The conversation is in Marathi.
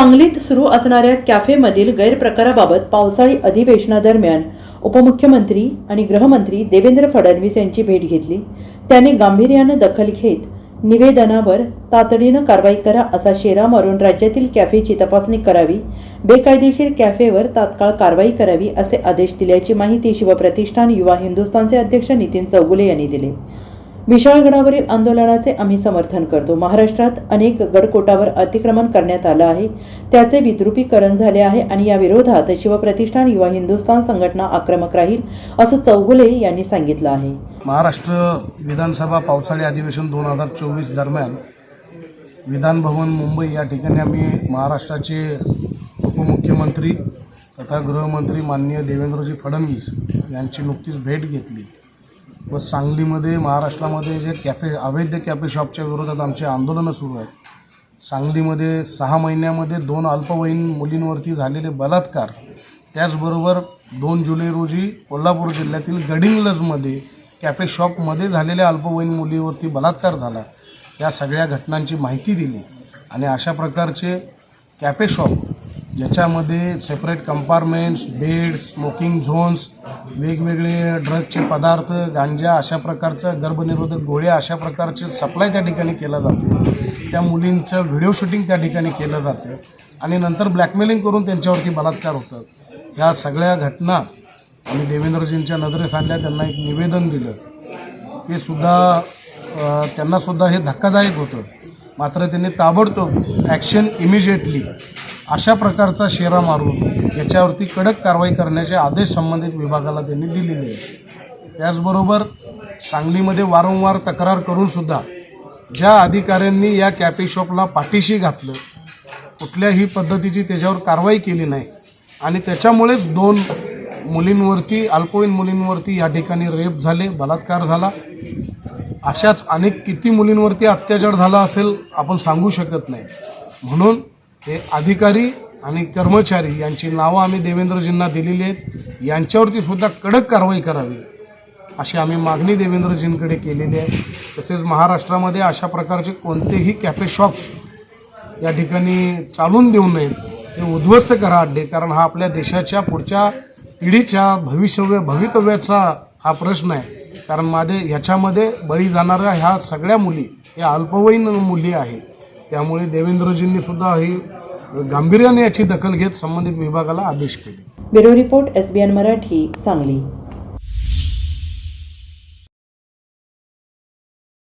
सांगलीत सुरू असणाऱ्या कॅफेमधील गैरप्रकाराबाबत पावसाळी अधिवेशनादरम्यान उपमुख्यमंत्री आणि गृहमंत्री देवेंद्र फडणवीस यांची भेट घेतली. त्याने गांभीर्यानं दखल घेत निवेदनावर तातडीनं कारवाई करा असा शेरा मारून राज्यातील कॅफेची तपासणी करावी बेकायदेशीर कॅफेवर तात्काळ कारवाई करावी असे आदेश दिल्याची माहिती शिवप्रतिष्ठान युवा हिंदुस्थानचे अध्यक्ष नितीन चौगुले यांनी दिले. विशाळगडावरील आंदोलनाचे आम्ही समर्थन करतो. महाराष्ट्रात अनेक गडकोटावर अतिक्रमण करण्यात आलं आहे. त्याचे विद्रुपीकरण झाले आहे आणि या विरोधात शिवप्रतिष्ठान युवा हिंदुस्थान संघटना आक्रमक राहील असं चौगुले यांनी सांगितलं आहे. महाराष्ट्र विधानसभा पावसाळी अधिवेशन दोन हजार चोवीस दरम्यान विधानभवन मुंबई या ठिकाणी आम्ही महाराष्ट्राचे उपमुख्यमंत्री तथा गृहमंत्री माननीय देवेंद्रजी फडणवीस यांची नुकतीच भेट घेतली. व सांगलीमध्ये महाराष्ट्रामध्ये जे कॅफे अवैध कॅफे शॉपच्या विरोधात आमचे आंदोलनं सुरू आहेत. सांगलीमध्ये सहा महिन्यामध्ये दोन अल्पवयीन मुलींवरती झालेले बलात्कार. त्याचबरोबर दोन जुलै रोजी कोल्हापूर जिल्ह्यातील गडिंग्लजमध्ये कॅफे शॉपमध्ये झालेल्या अल्पवयीन मुलीवरती बलात्कार झाला. या सगळ्या घटनांची माहिती दिली आणि अशा प्रकारचे कॅफे शॉप ज्याच्यामध्ये separate compartments bed smoking zones वेगवेगळे ड्रगचे पदार्थ गांजा अशा प्रकारचं गर्भनिरोधक गोळ्या अशा प्रकारचे सप्लाय त्या ठिकाणी केलं जातं. त्या मुलींचं व्हिडिओ शूटिंग त्या ठिकाणी केलं जातं. आणि नंतर ब्लॅकमेलिंग करून त्यांच्यावरती बलात्कार होतात. ह्या सगळ्या घटना आम्ही देवेंद्रजींच्या नजरेस आणल्या त्यांना एक निवेदन दिलं. ते सुद्धा त्यांनासुद्धा हे धक्कादायक होतं. मात्र त्यांनी ताबडतोब ॲक्शन इमिजिएटली अशा प्रकारचा शेरा मारून याच्यावरती कडक कारवाई करण्याचे आदेश संबंधित विभागाला त्यांनी दिलेले आहेत. त्याचबरोबर सांगलीमध्ये वारंवार तक्रार करूनसुद्धा ज्या अधिकाऱ्यांनी या कॅपी शॉपला पाठीशी घातलं कुठल्याही पद्धतीची त्याच्यावर कारवाई केली नाही. आणि त्याच्यामुळेच दोन मुलींवरती अल्पवयीन मुलींवरती या ठिकाणी रेप झाले बलात्कार झाला. अशाच अनेक किती मुलींवरती अत्याचार झाला असेल आपण सांगू शकत नाही. म्हणून हे अधिकारी आणि कर्मचारी यांची नावं आम्ही देवेंद्रजींना दिलेली आहेत. यांच्यावरती सुद्धा कडक कारवाई करावी अशी आम्ही मागणी देवेंद्रजींकडे केलेली आहे. तसेच महाराष्ट्रामध्ये अशा प्रकारचे कोणतेही कॅफे शॉप्स या ठिकाणी चालून देऊ नयेत. ते उद्ध्वस्त करा अड्डे कारण हा आपल्या देशाच्या पुढच्या पिढीच्या भविष्यव्य भवितव्याचा हा प्रश्न आहे. कारण माझे ह्याच्यामध्ये बळी जाणाऱ्या ह्या सगळ्या मुली या अल्पवयीन मुली आहेत. त्यामुळे देवेंद्रजींनी सुद्धा ही गांभीर्याने याची दखल घेत संबंधित विभागाला आदेश केले. Bureau report SBN Marathi Sangli.